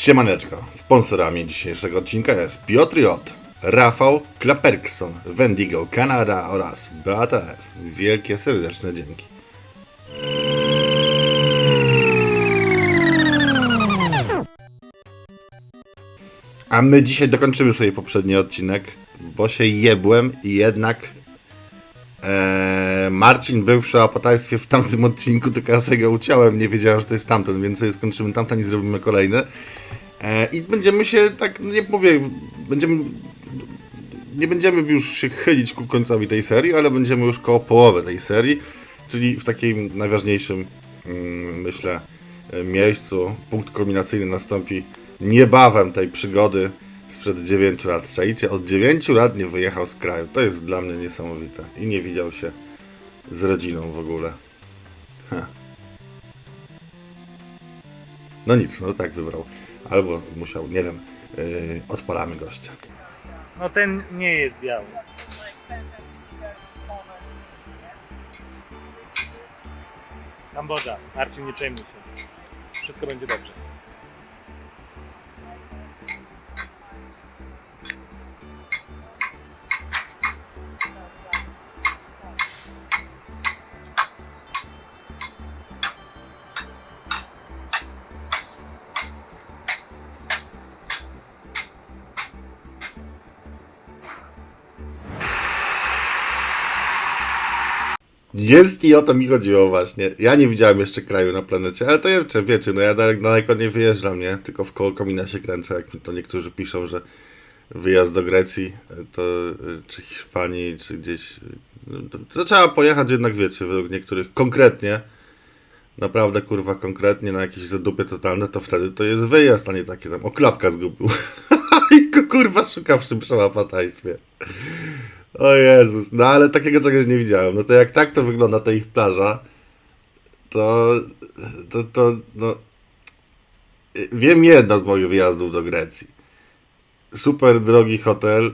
Siemaneczko, sponsorami dzisiejszego odcinka jest Piotr J, Rafał Klaperkson, Wendigo Kanada oraz Beata S. Wielkie serdeczne dzięki. A my dzisiaj dokończymy sobie poprzedni odcinek, bo się jebłem i jednak Eee, Marcin był w przełapataństwie w tamtym odcinku, tylko ja sobie go uciąłem, nie wiedziałem, że to jest tamten, więc sobie skończymy tamten i zrobimy kolejny. Eee, I będziemy się, tak, nie mówię, będziemy, nie będziemy już się chylić ku końcowi tej serii, ale będziemy już koło połowy tej serii, czyli w takim najważniejszym, mm, myślę, e, miejscu. Punkt kulminacyjny nastąpi niebawem tej przygody sprzed 9 lat. Czajcie, od 9 lat nie wyjechał z kraju. To jest dla mnie niesamowite. I nie widział się z rodziną w ogóle. Ha. No nic, no tak wybrał. Albo musiał, nie wiem. Yy, odpalamy gościa. No ten nie jest biały. Kambodża. Marcin, nie przejmuj się. Wszystko będzie dobrze. Jest i o to mi chodziło właśnie. Ja nie widziałem jeszcze kraju na planecie, ale to jeszcze wiecie, no ja dalek, daleko nie wyjeżdżam, nie? Tylko w koło komina się kręcę, jak mi to niektórzy piszą, że wyjazd do Grecji, to czy Hiszpanii, czy gdzieś... To, to trzeba pojechać jednak, wiecie, według niektórych konkretnie, naprawdę kurwa konkretnie na jakieś zadupie totalne, to wtedy to jest wyjazd, a nie takie tam, o klapka zgubił. I kurwa szuka tym przełapataństwie. O Jezus, no ale takiego czegoś nie widziałem. No to jak tak to wygląda ta ich plaża, to, to, to no, wiem jedno z moich wyjazdów do Grecji. Super drogi hotel,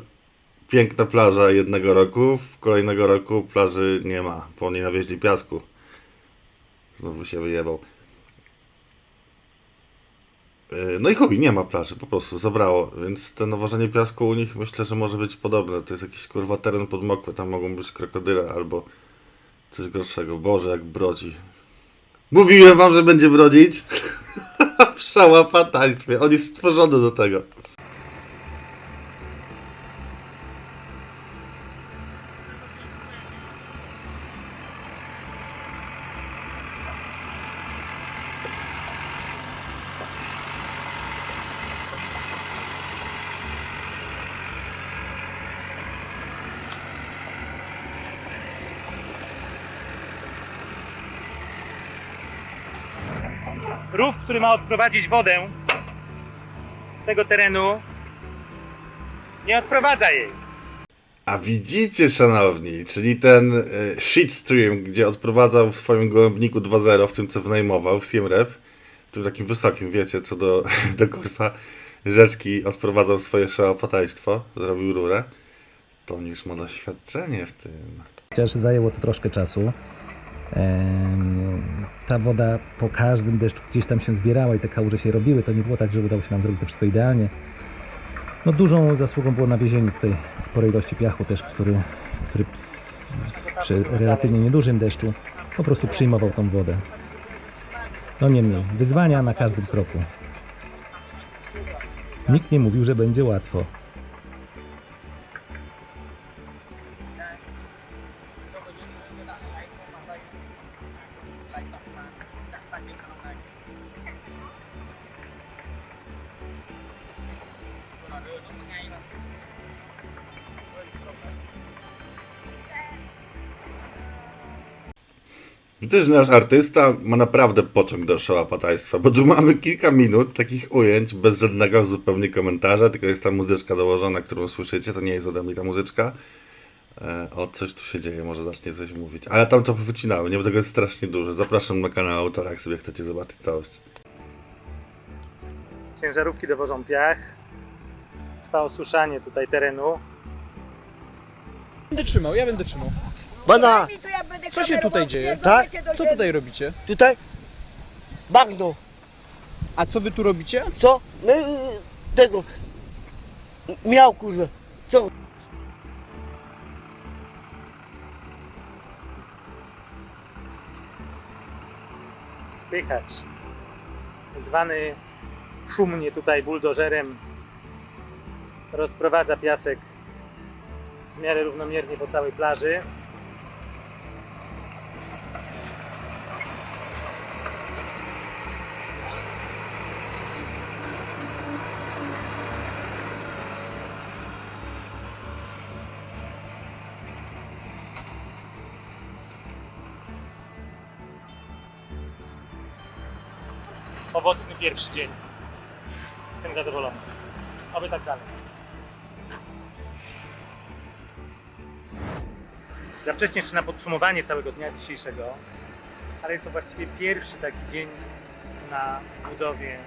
piękna plaża jednego roku, w kolejnego roku plaży nie ma, bo oni nawieźli piasku. Znowu się wyjebał. Yy, No i chuj, nie ma plaży, po prostu zabrało, więc to nawożenie piasku u nich myślę, że może być podobne. To jest jakiś kurwa teren podmokły, tam mogą być krokodyle albo coś gorszego. Boże, jak brodzi. Mówiłem wam, że będzie brodzić? w szałapataństwie, on jest stworzony do tego. Rów, który ma odprowadzić wodę z tego terenu, nie odprowadza jej. A widzicie, szanowni, czyli ten e, shitstream, gdzie odprowadzał w swoim gołębniku 2.0, w tym co wynajmował, w Siem Rep, w tym takim wysokim, wiecie, co do, do kurwa rzeczki odprowadzał swoje szałopataństwo, zrobił rurę, to on już ma doświadczenie w tym. Chociaż zajęło to troszkę czasu. Ta woda po każdym deszczu gdzieś tam się zbierała i te kałuże się robiły. To nie było tak, że udało się nam zrobić to wszystko idealnie. No dużą zasługą było nawiezienie tutaj sporej ilości piachu też, który, który przy relatywnie niedużym deszczu po prostu przyjmował tą wodę. No niemniej, wyzwania na każdym kroku. Nikt nie mówił, że będzie łatwo. Że nasz artysta ma naprawdę pociąg do szałapataństwa, bo tu mamy kilka minut takich ujęć bez żadnego zupełnie komentarza, tylko jest ta muzyczka dołożona, którą słyszycie, to nie jest ode mnie ta muzyczka. E, o, coś tu się dzieje, może zacznie coś mówić. Ale tam to wycinały, nie, bo tego jest strasznie dużo. Zapraszam na kanał autora, jak sobie chcecie zobaczyć całość. Ciężarówki dowożą piach. Trwa osuszanie tutaj terenu. Będę trzymał, ja będę trzymał. Bana, Co się tutaj dzieje? Tak? Co tutaj robicie? tutaj bagno. A co wy tu robicie? Co? My y, tego miał kurde. Co? spychacz, zwany szumnie tutaj buldożerem, rozprowadza piasek w miarę równomiernie po całej plaży. Pierwszy dzień. Jestem zadowolony. Oby tak dalej. Za wcześnie na podsumowanie całego dnia dzisiejszego, ale jest to właściwie pierwszy taki dzień na budowie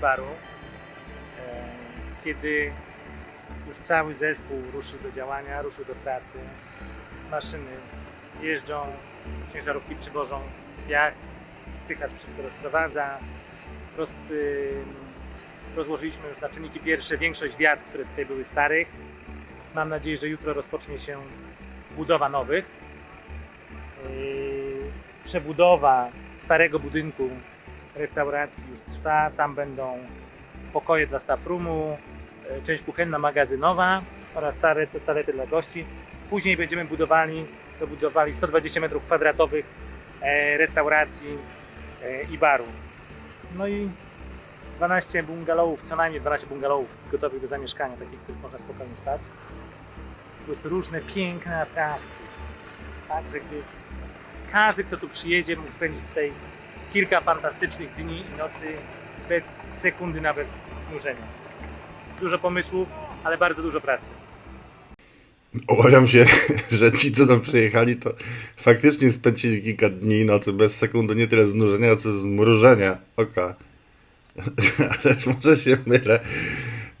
baru, e, kiedy już cały zespół ruszył do działania, ruszył do pracy. Maszyny jeżdżą, ciężarówki przywożą piach, spychacz wszystko rozprowadza. Roz, ym, rozłożyliśmy już na czynniki pierwsze większość wiat, które tutaj były starych. Mam nadzieję, że jutro rozpocznie się budowa nowych. Yy, Przebudowa starego budynku restauracji już trwa. Tam będą pokoje dla staffroomu, yy, część kuchenna, magazynowa oraz stare toalety dla gości. Później będziemy budowali, dobudowali 120 m2 e, restauracji i baru. No i 12 bungalowów, co najmniej 12 bungalowów gotowych do zamieszkania, takich, których można spokojnie spać. Plus różne piękne atrakcje. Tak, że gdy każdy, kto tu przyjedzie, mógł spędzić tutaj kilka fantastycznych dni i nocy bez sekundy nawet znużenia. Dużo pomysłów, ale bardzo dużo pracy. Obawiam się, że ci, co tam przyjechali, to faktycznie spędzili kilka dni i nocy bez sekundy nie tyle znużenia, co zmrużenia oka. Ale może się mylę.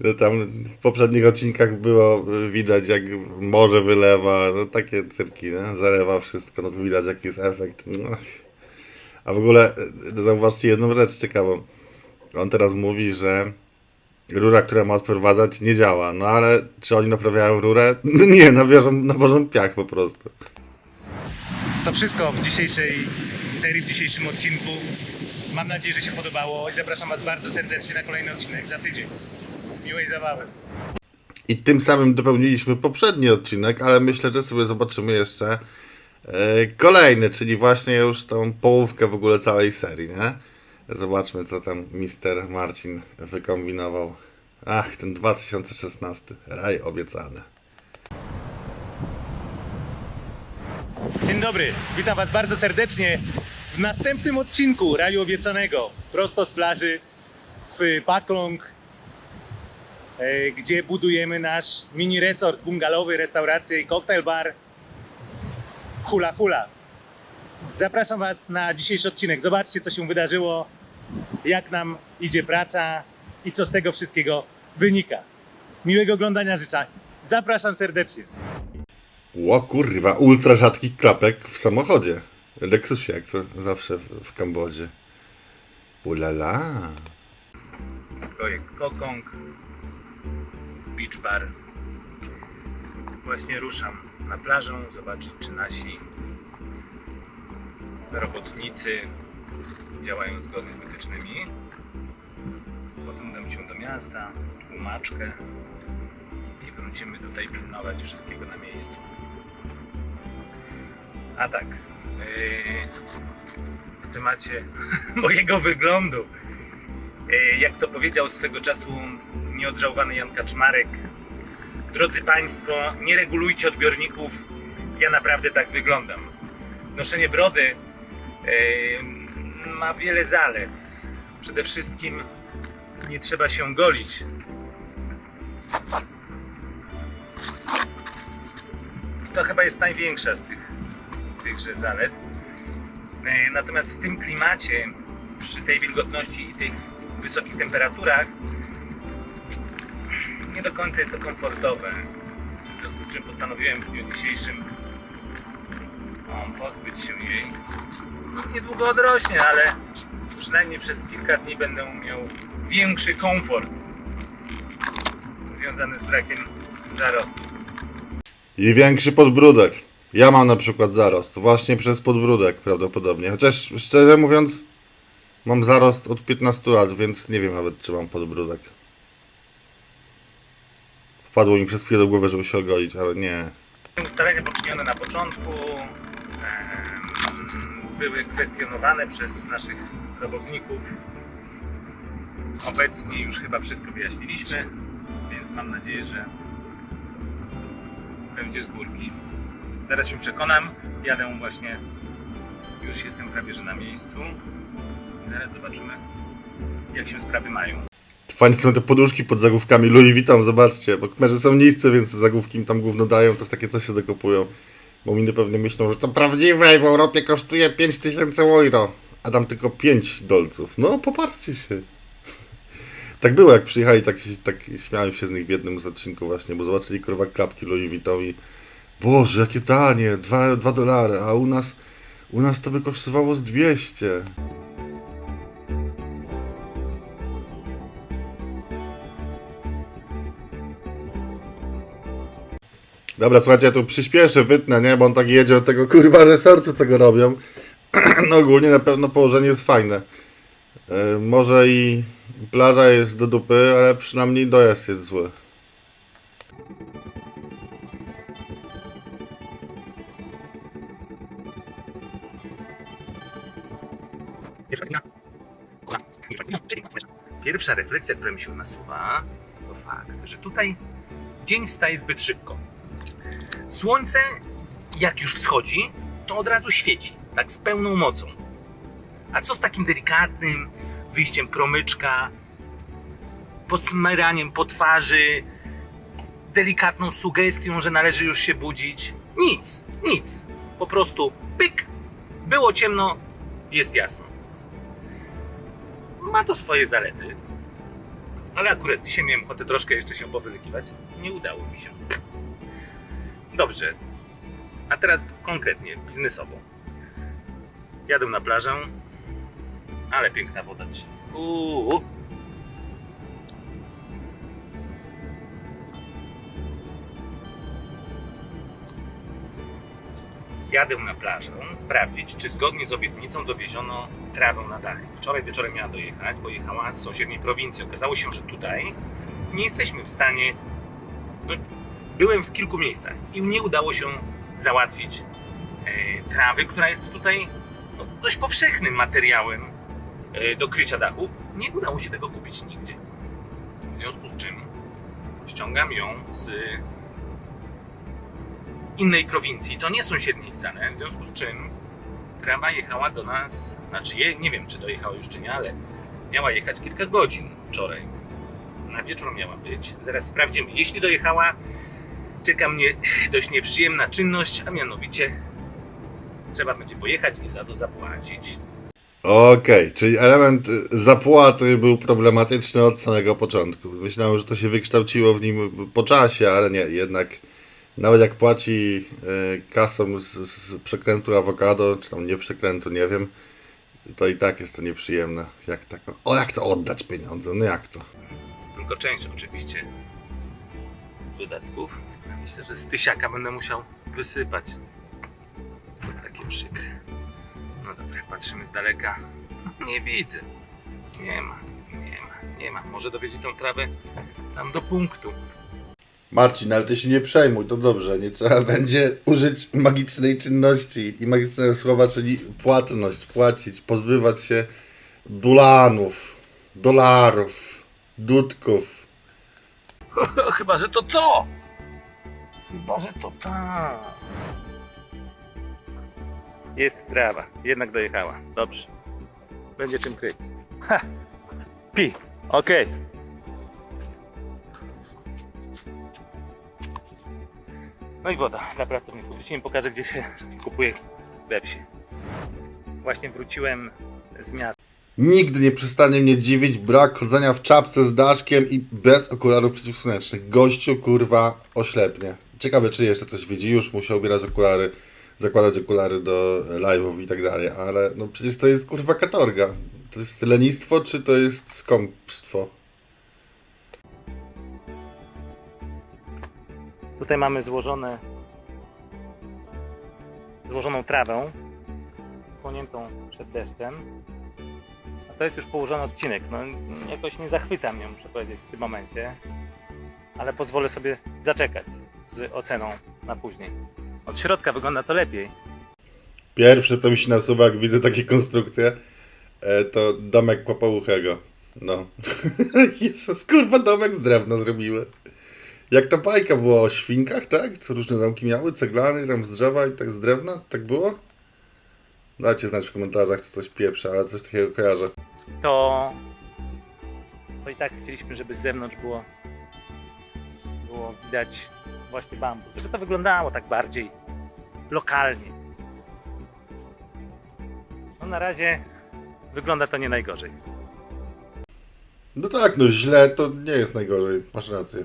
No tam w poprzednich odcinkach było widać, jak morze wylewa, no takie cyrki, no, zalewa wszystko, no widać jaki jest efekt. No. A w ogóle e, zauważcie jedną rzecz ciekawą. On teraz mówi, że rura, która ma odprowadzać, nie działa. No ale czy oni naprawiają rurę? Nie, nawiążą, nawożą piach po prostu. To wszystko w dzisiejszej serii, w dzisiejszym odcinku. Mam nadzieję, że się podobało i zapraszam Was bardzo serdecznie na kolejny odcinek za tydzień. Miłej zabawy. I tym samym dopełniliśmy poprzedni odcinek, ale myślę, że sobie zobaczymy jeszcze e, kolejny, czyli właśnie już tą połówkę w ogóle całej serii, nie? Zobaczmy, co tam mister Marcin wykombinował. Ach, ten 2016, raj obiecany. Dzień dobry, witam Was bardzo serdecznie w następnym odcinku Raju Obiecanego. Prosto z plaży w Paklong, e, gdzie budujemy nasz mini resort bungalowy, restaurację i cocktail bar Hula Hula. Zapraszam Was na dzisiejszy odcinek. Zobaczcie, co się wydarzyło, jak nam idzie praca i co z tego wszystkiego wynika. Miłego oglądania życzę. Zapraszam serdecznie. Ło kurwa, ultra rzadki klapek w samochodzie. Lexusie, jak to zawsze w, w Kambodży. Ulala. projekt Kokong, Beach Bar. Właśnie ruszam na plażę, zobaczyć czy nasi robotnicy działają zgodnie z wytycznymi. Potem udam się do miasta, tłumaczkę i wrócimy tutaj pilnować wszystkiego na miejscu. A tak, yy, w temacie mojego wyglądu. E, jak to powiedział swego czasu nieodżałowany Jan Kaczmarek, drodzy Państwo, nie regulujcie odbiorników, ja naprawdę tak wyglądam. Noszenie brody ma wiele zalet. Przede wszystkim nie trzeba się golić. To chyba jest największa z tych, z tychże zalet. E, Natomiast w tym klimacie, przy tej wilgotności i tych wysokich temperaturach, nie do końca jest to komfortowe. W związku z czym postanowiłem w dniu dzisiejszym pozbyć się jej. Niedługo odrośnie, ale przynajmniej przez kilka dni będę miał większy komfort związany z brakiem zarostu. I większy podbródek. Ja mam na przykład zarost. Właśnie przez podbródek prawdopodobnie. Chociaż szczerze mówiąc, mam zarost od 15 lat, więc nie wiem nawet, czy mam podbródek. Wpadło mi przez chwilę do głowy, żeby się ogolić, ale nie. Ustalenia poczynione na początku były kwestionowane przez naszych robotników. Obecnie już chyba wszystko wyjaśniliśmy, więc mam nadzieję, że będzie z górki. Zaraz się przekonam. Jadę właśnie, już jestem prawie że na miejscu. Zaraz zobaczymy, jak się sprawy mają. Fajne są te poduszki pod zagłówkami Louis Vuitton, zobaczcie, bo kmerzy są niscy, więc zagłówki im tam gówno dają, to jest takie coś się dokopują. Bo inny pewnie myślą, że to prawdziwe i w Europie kosztuje 5000 euro, a tam tylko 5 dolców. No, popatrzcie się. Tak było, jak przyjechali, tak, tak śmiałem się z nich w jednym z odcinków właśnie, bo zobaczyli kurwa klapki Louis Vuitton i Boże, jakie tanie, 2, 2 dolary, a u nas, u nas to by kosztowało z 200. Dobra, słuchajcie, ja tu przyspieszę, wytnę, nie? Bo on tak jedzie od tego kurwa resortu, co go robią. no ogólnie na pewno położenie jest fajne. Yy, może i plaża jest do dupy, ale przynajmniej dojazd jest zły. Pierwsza refleksja, która mi się nasuwa, to fakt, że tutaj dzień wstaje zbyt szybko. Słońce, jak już wschodzi, to od razu świeci, tak z pełną mocą. A co z takim delikatnym wyjściem promyczka, posmeraniem po twarzy, delikatną sugestią, że należy już się budzić? Nic, nic. Po prostu pyk, było ciemno, jest jasno. Ma to swoje zalety, ale akurat dzisiaj miałem ochotę troszkę jeszcze się powylekiwać. Nie udało mi się. Dobrze. A teraz konkretnie, biznesowo. Jadę na plażę, ale piękna woda dzisiaj. Uuu. Jadę na plażę sprawdzić, czy zgodnie z obietnicą dowieziono trawę na dachy. Wczoraj wieczorem miała dojechać, bo jechała z sąsiedniej prowincji. Okazało się, że tutaj nie jesteśmy w stanie. Byłem w kilku miejscach i nie udało się załatwić e, trawy, która jest tutaj no, dość powszechnym materiałem e, do krycia dachów. Nie udało się tego kupić nigdzie. W związku z czym ściągam ją z innej prowincji, to nie sąsiedniej wcale, w związku z czym trawa jechała do nas, znaczy je, nie wiem czy dojechała już czy nie, ale miała jechać kilka godzin wczoraj. Na wieczór miała być, zaraz sprawdzimy. Jeśli dojechała, czeka mnie dość nieprzyjemna czynność, a mianowicie trzeba będzie pojechać i za to zapłacić. Okej, czyli element zapłaty był problematyczny od samego początku. Myślałem, że to się wykształciło w nim po czasie, ale nie, jednak nawet jak płaci y, kasą z, z przekrętu awokado, czy tam nie przekrętu, nie wiem, to i tak jest to nieprzyjemne. Jak tak, o jak to oddać pieniądze, no jak to? Tylko część oczywiście dodatków. Myślę, że z tysiaka będę musiał wysypać. To takie przykre. No dobra, patrzymy z daleka. Nie widzę. Nie ma, nie ma, nie ma. Może dowiezie tą trawę tam do punktu. Marcin, ale ty się nie przejmuj, to dobrze, nie trzeba będzie użyć magicznej czynności i magicznego słowa, czyli płatność, płacić, pozbywać się dulanów, dolarów, dudków. Chyba, że to to! Chyba, że to ta. Jest trawa. Jednak dojechała. Dobrze. Będzie czym kryć. Ha! Pi. Okej. No i woda dla pracowników. Dzisiaj im pokażę, gdzie się kupuje we wsi. Właśnie wróciłem z miasta. Nigdy nie przestanie mnie dziwić brak chodzenia w czapce z daszkiem i bez okularów przeciwsłonecznych. Gościu, kurwa, oślepnie. Ciekawe, czy jeszcze coś widzi. Już musiał ubierać okulary, zakładać okulary do live'ów i tak dalej, ale no przecież to jest, kurwa, katorga. To jest lenistwo, czy to jest skąpstwo? Tutaj mamy złożone, złożoną trawę, słoniętą przed deszczem. A to jest już położony odcinek. No, jakoś nie zachwyca mnie, muszę powiedzieć, w tym momencie. Ale pozwolę sobie zaczekać z oceną na później. Od środka wygląda to lepiej. Pierwsze, co mi się nasuwa, jak widzę takie konstrukcje, e, to domek kłopouchego. No. Jezus, kurwa, domek z drewna zrobiły. Jak ta bajka była o świnkach, tak? Co różne domki miały, ceglany, tam z drzewa i tak z drewna, tak było? Dajcie znać w komentarzach, czy coś pieprze, ale coś takiego kojarzę. To, to i tak chcieliśmy, żeby z zewnątrz było, było widać właśnie bambus. Żeby to wyglądało tak bardziej lokalnie. No na razie wygląda to nie najgorzej. No tak, no źle to nie jest najgorzej, masz rację.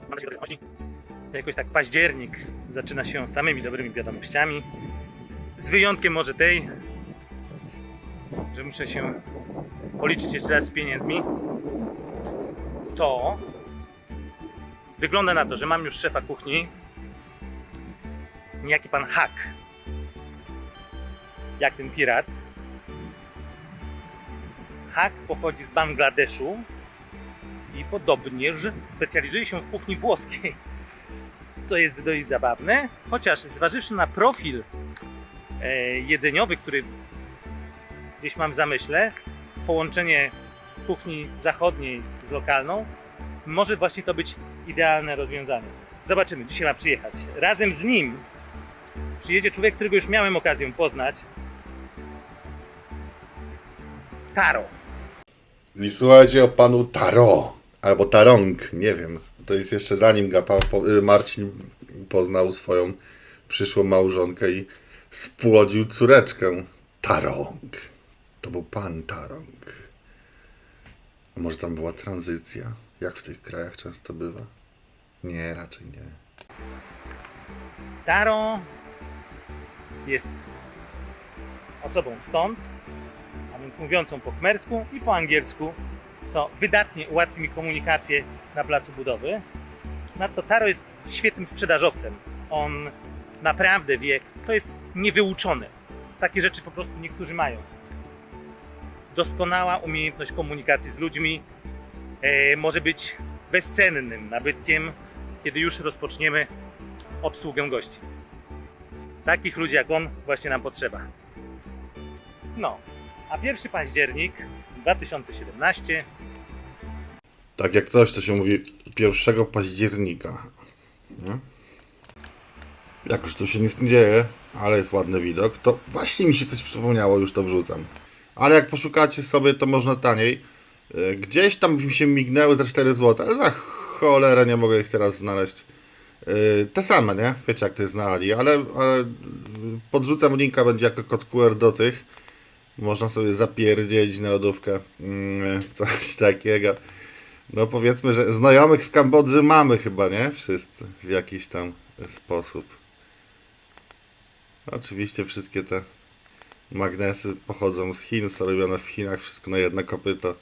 Mam nadzieję, że wiadomości. Jakoś tak październik zaczyna się samymi dobrymi wiadomościami. Z wyjątkiem może tej, że muszę się policzyć jeszcze raz z pieniędzmi. To wygląda na to, że mam już szefa kuchni. Niejaki pan Hak. Jak ten pirat. Hak pochodzi z Bangladeszu i podobnież specjalizuje się w kuchni włoskiej. Co jest dość zabawne, chociaż zważywszy na profil jedzeniowy, który gdzieś mam w zamyśle, połączenie kuchni zachodniej z lokalną, może właśnie to być idealne rozwiązanie. Zobaczymy, dzisiaj ma przyjechać. Razem z nim przyjedzie człowiek, którego już miałem okazję poznać. Taro. I słuchajcie o panu Taro, albo Tarong, nie wiem. To jest jeszcze zanim Marcin poznał swoją przyszłą małżonkę i spłodził córeczkę. Tarong. To był pan Tarong. A może tam była tranzycja, jak w tych krajach często bywa? Nie, raczej nie. Taro jest osobą stąd, a więc mówiącą po khmersku i po angielsku, co wydatnie ułatwi mi komunikację na placu budowy. Nadto Taro jest świetnym sprzedażowcem. On naprawdę wie, to jest niewyuczone. Takie rzeczy po prostu niektórzy mają. Doskonała umiejętność komunikacji z ludźmi e, może być bezcennym nabytkiem, kiedy już rozpoczniemy obsługę gości. Takich ludzi jak on właśnie nam potrzeba. No, a 1 październik 2017 Tak jak coś, to się mówi 1 października. Nie? Jakoś tu się nic nie dzieje, ale jest ładny widok. To właśnie mi się coś przypomniało, już to wrzucam. Ale jak poszukacie sobie, to można taniej. E, Gdzieś tam mi się mignęły za 4 zł, ale za cholerę nie mogę ich teraz znaleźć. E, Te same, nie? Wiecie jak to jest na Ali, ale, ale podrzucam linka, będzie jako kod QR do tych. Można sobie zapierdzieć na lodówkę. Mm, Coś takiego. No powiedzmy, że znajomych w Kambodży mamy chyba, nie? Wszyscy w jakiś tam sposób. Oczywiście wszystkie te magnesy pochodzą z Chin, są robione w Chinach, wszystko na jedno kopyto.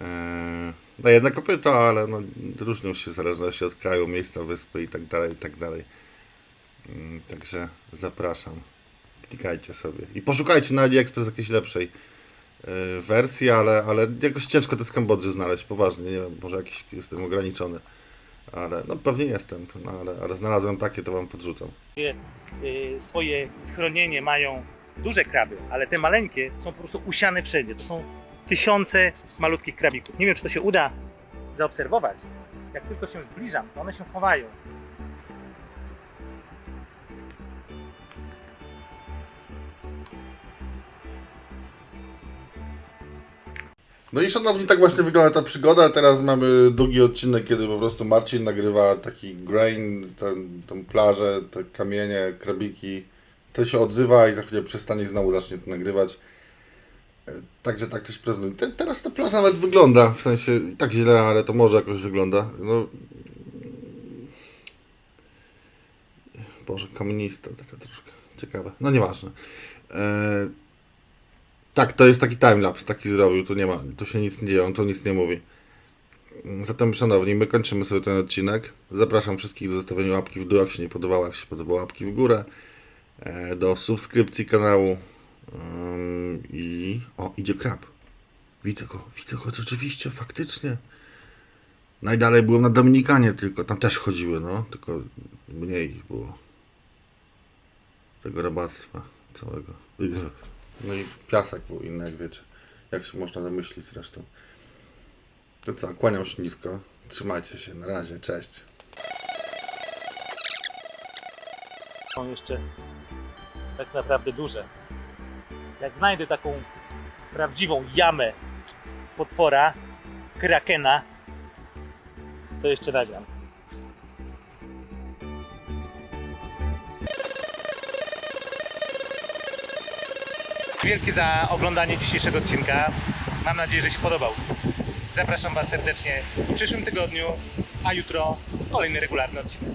Eee, na jedno kopyto, ale no, różnią się w zależności od kraju, miejsca, wyspy i tak dalej, i tak dalej. Mm, Także zapraszam. Klikajcie sobie. I poszukajcie na AliExpress jakiejś lepszej y, wersji, ale, ale jakoś ciężko te z Kambodży znaleźć, poważnie, nie wiem, może jakiś jestem ograniczony, ale no pewnie jestem, no, ale, ale znalazłem takie, to wam podrzucam. y, swoje schronienie mają duże kraby, ale te maleńkie są po prostu usiane wszędzie. To są tysiące malutkich krabików. Nie wiem, czy to się uda zaobserwować. Jak tylko się zbliżam, to one się chowają. No i szanowni, tak właśnie wygląda ta przygoda. Teraz mamy długi odcinek, kiedy po prostu Marcin nagrywa taki grain, ten, tą plażę, te kamienie, krabiki. To się odzywa i za chwilę przestanie i znowu zacznie to nagrywać. Także tak się prezentuje. Te, teraz ta plaża nawet wygląda, w sensie tak źle, ale to może jakoś wygląda. No... Boże, komunista, taka troszkę ciekawe. No nieważne. E... Tak, to jest taki timelapse, taki zrobił, tu nie ma, tu się nic nie dzieje, on tu nic nie mówi. Zatem, szanowni, my kończymy sobie ten odcinek. Zapraszam wszystkich do zostawienia łapki w dół, jak się nie podobało, jak się podobało, łapki w górę. E, Do subskrypcji kanału. I. O, idzie krab. Widzę go, widzę go, rzeczywiście, faktycznie. Najdalej byłem na Dominikanie, tylko tam też chodziły, no, tylko mniej było. Tego robactwa całego. No i piasek był inny, jak wiecie. Jak się można domyślić zresztą. To co, kłaniam się nisko. Trzymajcie się, na razie, cześć. Są jeszcze tak naprawdę duże. Jak znajdę taką prawdziwą jamę potwora, krakena, to jeszcze nagram. Wielkie za oglądanie dzisiejszego odcinka. Mam nadzieję, że się podobał. Zapraszam Was serdecznie w przyszłym tygodniu, a jutro kolejny regularny odcinek.